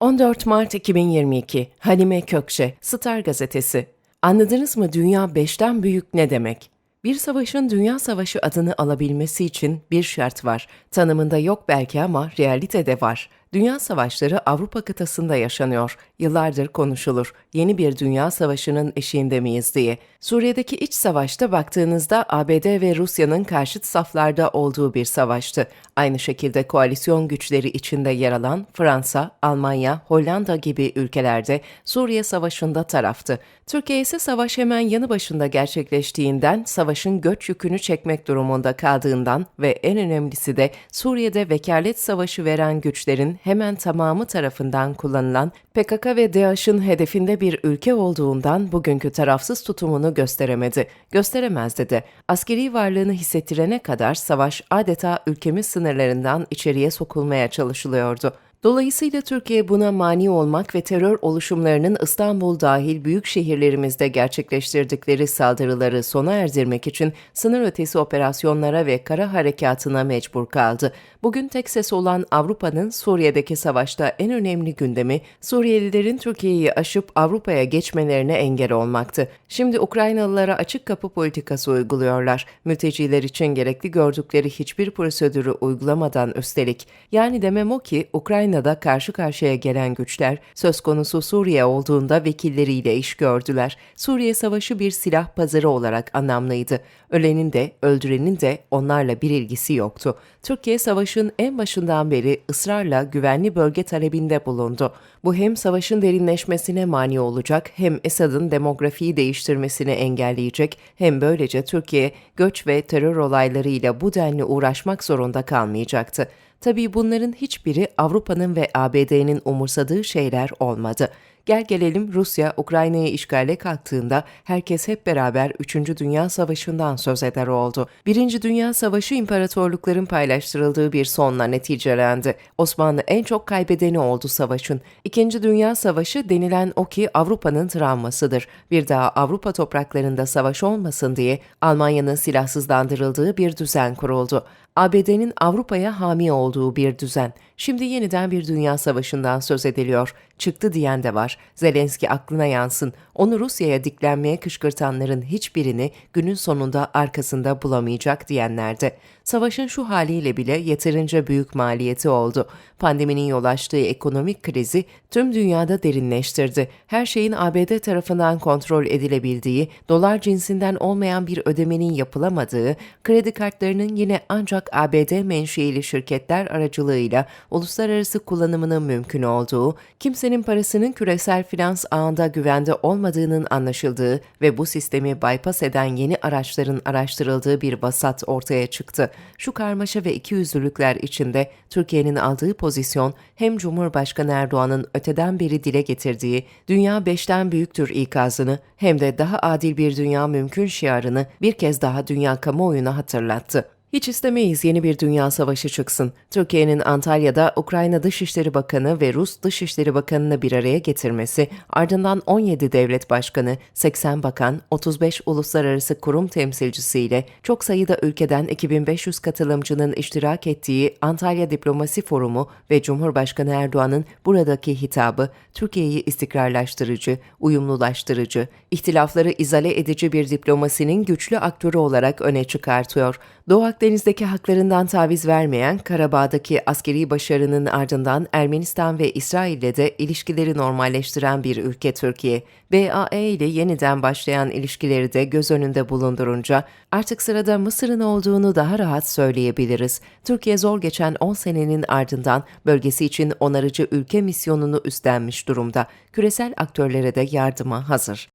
14 Mart 2022 Halime Kökçe Star Gazetesi Anladınız mı dünya 5'ten büyük ne demek? Bir savaşın dünya savaşı adını alabilmesi için bir şart var. Tanımında yok belki ama realitede var. Dünya savaşları Avrupa kıtasında yaşanıyor. Yıllardır konuşulur. Yeni bir dünya savaşının eşiğinde miyiz diye. Suriye'deki iç savaşta baktığınızda ABD ve Rusya'nın karşıt saflarda olduğu bir savaştı. Aynı şekilde koalisyon güçleri içinde yer alan Fransa, Almanya, Hollanda gibi ülkelerde Suriye Savaşı'nda taraftı. Türkiye ise savaş hemen yanı başında gerçekleştiğinden, savaşın göç yükünü çekmek durumunda kaldığından ve en önemlisi de Suriye'de vekalet savaşı veren güçlerin hemen tamamı tarafından kullanılan PKK ve DAEŞ'in hedefinde bir ülke olduğundan bugünkü tarafsız tutumunu gösteremedi. Gösteremezdi de. Askeri varlığını hissettirene kadar savaş adeta ülkemiz sınırlarından içeriye sokulmaya çalışılıyordu. Dolayısıyla Türkiye buna mani olmak ve terör oluşumlarının İstanbul dahil büyük şehirlerimizde gerçekleştirdikleri saldırıları sona erdirmek için sınır ötesi operasyonlara ve kara harekatına mecbur kaldı. Bugün tek ses olan Avrupa'nın Suriye'deki savaşta en önemli gündemi Suriyelilerin Türkiye'yi aşıp Avrupa'ya geçmelerine engel olmaktı. Şimdi Ukraynalılara açık kapı politikası uyguluyorlar. Mülteciler için gerekli gördükleri hiçbir prosedürü uygulamadan üstelik. Yani demem o ki Ukrayna'da karşı karşıya gelen güçler söz konusu Suriye olduğunda vekilleriyle iş gördüler. Suriye Savaşı bir silah pazarı olarak anlamlıydı. Ölenin de öldürenin de onlarla bir ilgisi yoktu. Türkiye savaşın en başından beri ısrarla güvenli bölge talebinde bulundu. Bu hem savaşın derinleşmesine mani olacak hem Esad'ın demografiyi değiştirmesini engelleyecek hem böylece Türkiye göç ve terör olaylarıyla bu denli uğraşmak zorunda kalmayacaktı. Tabii bunların hiçbiri Avrupa'nın ve ABD'nin umursadığı şeyler olmadı. Gel gelelim Rusya Ukrayna'yı işgale kalktığında herkes hep beraber 3. Dünya Savaşı'ndan söz eder oldu. 1. Dünya Savaşı imparatorlukların paylaştırıldığı bir sonla neticelendi. Osmanlı en çok kaybedeni oldu savaşın. 2. Dünya Savaşı denilen o ki Avrupa'nın travmasıdır. Bir daha Avrupa topraklarında savaş olmasın diye Almanya'nın silahsızlandırıldığı bir düzen kuruldu. ABD'nin Avrupa'ya hami olduğu bir düzen. Şimdi yeniden bir dünya savaşından söz ediliyor. Çıktı diyen de var. Zelenski aklına yansın. Onu Rusya'ya diklenmeye kışkırtanların hiçbirini günün sonunda arkasında bulamayacak diyenler de. Savaşın şu haliyle bile yeterince büyük maliyeti oldu. Pandeminin yol açtığı ekonomik krizi tüm dünyada derinleştirdi. Her şeyin ABD tarafından kontrol edilebildiği, dolar cinsinden olmayan bir ödemenin yapılamadığı, kredi kartlarının yine ancak ABD menşeili şirketler aracılığıyla uluslararası kullanımının mümkün olduğu, kimsenin parasının küresel finans ağında güvende olmadığının anlaşıldığı ve bu sistemi bypass eden yeni araçların araştırıldığı bir vasat ortaya çıktı. Şu karmaşa ve ikiyüzlülükler içinde Türkiye'nin aldığı pozisyon hem Cumhurbaşkanı Erdoğan'ın öteden beri dile getirdiği dünya beşten büyüktür ikazını hem de daha adil bir dünya mümkün şiarını bir kez daha dünya kamuoyuna hatırlattı. Hiç istemeyiz yeni bir dünya savaşı çıksın. Türkiye'nin Antalya'da Ukrayna Dışişleri Bakanı ve Rus Dışişleri Bakanı'nı bir araya getirmesi, ardından 17 devlet başkanı, 80 bakan, 35 uluslararası kurum temsilcisiyle çok sayıda ülkeden 2500 katılımcının iştirak ettiği Antalya Diplomasi Forumu ve Cumhurbaşkanı Erdoğan'ın buradaki hitabı, Türkiye'yi istikrarlaştırıcı, uyumlulaştırıcı, ihtilafları izale edici bir diplomasinin güçlü aktörü olarak öne çıkartıyor. Doğu Akdeniz'deki haklarından taviz vermeyen, Karabağ'daki askeri başarının ardından Ermenistan ve İsrail'le de ilişkileri normalleştiren bir ülke Türkiye. BAE ile yeniden başlayan ilişkileri de göz önünde bulundurunca artık sırada Mısır'ın olduğunu daha rahat söyleyebiliriz. Türkiye zor geçen 10 senenin ardından bölgesi için onarıcı ülke misyonunu üstlenmiş durumda. Küresel aktörlere de yardıma hazır.